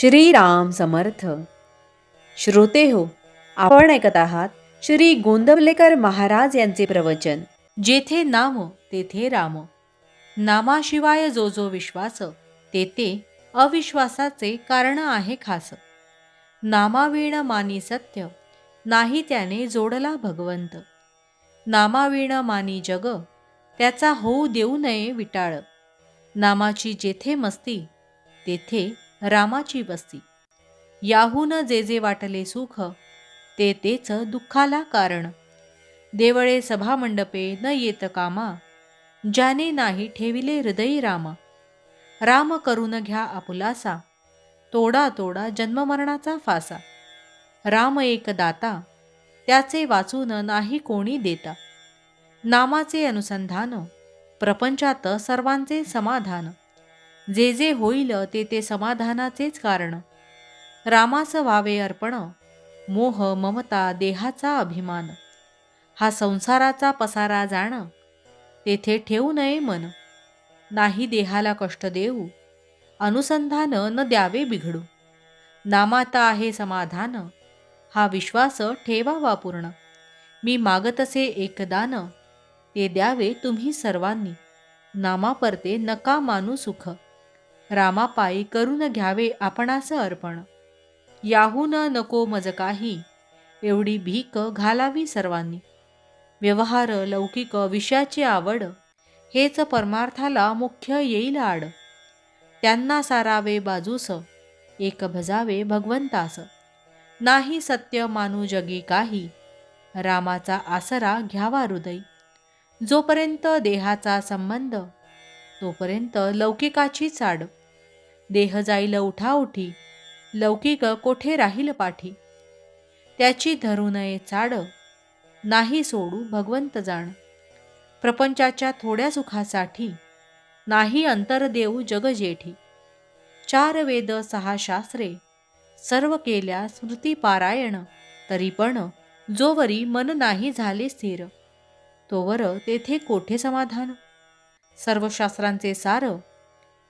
श्रीराम समर्थ. श्रोते हो आपण ऐकत आहात श्री गोंदवलेकर महाराज यांचे प्रवचन. जेथे नाम तेथे राम. नामाशिवाय जो जो विश्वास तेथे अविश्वासाचे कारण आहे खास. नामावीण मानी सत्य नाही त्याने जोडला भगवंत. नामावीण मानी जग त्याचा होऊ देऊ नये विटाळ. नामाची जेथे मस्ती तेथे रामाची वस्ती. याहून जे जे वाटले सुख ते तेच दुःखाला कारण. देवळे सभामंडपे न येत कामा ज्याने नाही ठेविले हृदयी रामा. राम करून घ्या आपुलासा तोडा तोडा जन्ममरणाचा फासा. राम एक दाता त्याचे वाचून नाही कोणी देता. नामाचे अनुसंधान प्रपंचात सर्वांचे समाधान. जे जे होईल ते ते समाधानाचेच कारण. रामास व्हावे अर्पण मोह ममता देहाचा अभिमान. हा संसाराचा पसारा जाणं तेथे ठेवू नये मन. नाही देहाला कष्ट देऊ अनुसंधान न द्यावे बिघडू. नामाता आहे समाधान हा विश्वास ठेवावा पूर्ण. मी मागतसे एकदान ते द्यावे तुम्ही सर्वांनी. नामापरते नका मानू सुख. रामापायी करून घ्यावे आपणास अर्पण. याहून नको मज काही एवढी भीक घालावी सर्वांनी. व्यवहार लौकिक विषयाची आवड हेच परमार्थाला मुख्य येईल आड. त्यांना सारावे बाजूस एक भजावे भगवंतास. नाही सत्य मानू जगी काही रामाचा आसरा घ्यावा हृदय. जोपर्यंत देहाचा संबंध तोपर्यंत लौकिकाची चाड. देह जाईल उठाउठी लौकिक कोठे राहील पाठी? त्याची धरू नये चाड नाही सोडू भगवंत जाण. प्रपंचाच्या थोड्या सुखासाठी नाही अंतर देऊ जग जेठी. चार वेद सहा शास्त्रे सर्व केल्या स्मृतीपारायण तरी पण जोवरी मन नाही झाले स्थिर. तोवर तेथे कोठे समाधान? सर्व शास्त्रांचे सार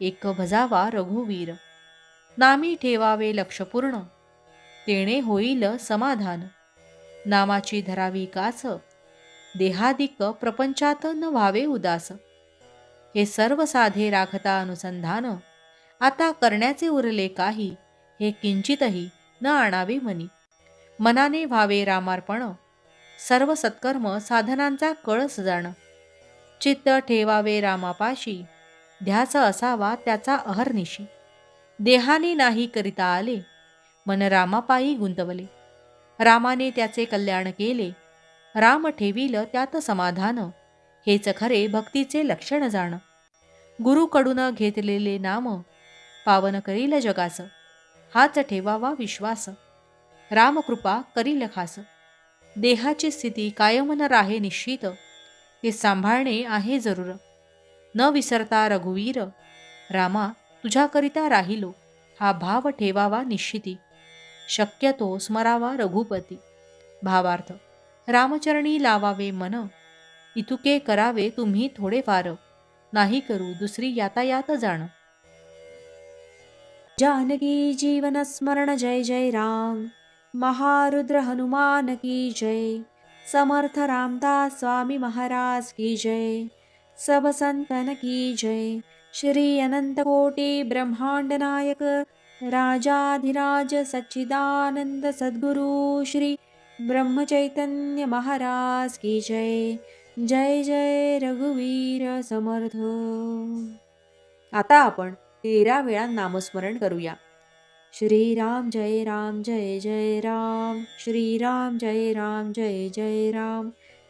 एक भजावा रघुवीर. नामी ठेवावे लक्षपूर्ण तेणे होईल समाधान. नामाची धरावी कास. देहादिक प्रपंचात न व्हावे उदास. हे सर्व साधे राखता अनुसंधान. आता करण्याचे उरले काही हे किंचितही न आणावे मनी मनाने व्हावे रामार्पण. सर्व सत्कर्म साधनांचा कळस जाण. चित्त ठेवावे रामापाशी. ध्यास असावा त्याचा अहर्निशी देहाने नाही करिता आले मन रामापायी गुंतवले. रामाने त्याचे कल्याण केले राम ठेविल त्यात समाधान. हेच खरे भक्तीचे लक्षण जाण. गुरुकडून घेतलेले नाम पावन करील जगास. हाच ठेवावा विश्वास. रामकृपा करील खास. देहाची स्थिती कायमन राहे निश्चित. ते सांभाळणे आहे जरूर. न विसरता रघुवीर रामा तुझ्याकरिता राहिलो हा भाव ठेवावा निश्चिती. शक्यतो स्मरावा रघुपती. भावार्थ रामचरणी लावावे मन इतुके करावे तुम्ही थोडेफार नाही करू दुसरी यातायात जाण. जानकी जीवन स्मरण जय जय राम महारुद्र हनुमान की जय समर्थ रामदास स्वामी महाराज की जय. सब संतन की जय श्री अनंत कोटी ब्रह्मांड नायक राजाधिराज सच्चिदानंद सद्गुरु श्री ब्रह्मचैतन्य महाराज की जय। जय जय रघुवीर समर्थ। आता आपण तेरा वेळा नामस्मरण करूया। श्रीराम जय राम जय जय राम। श्रीराम जय राम जय जय राम।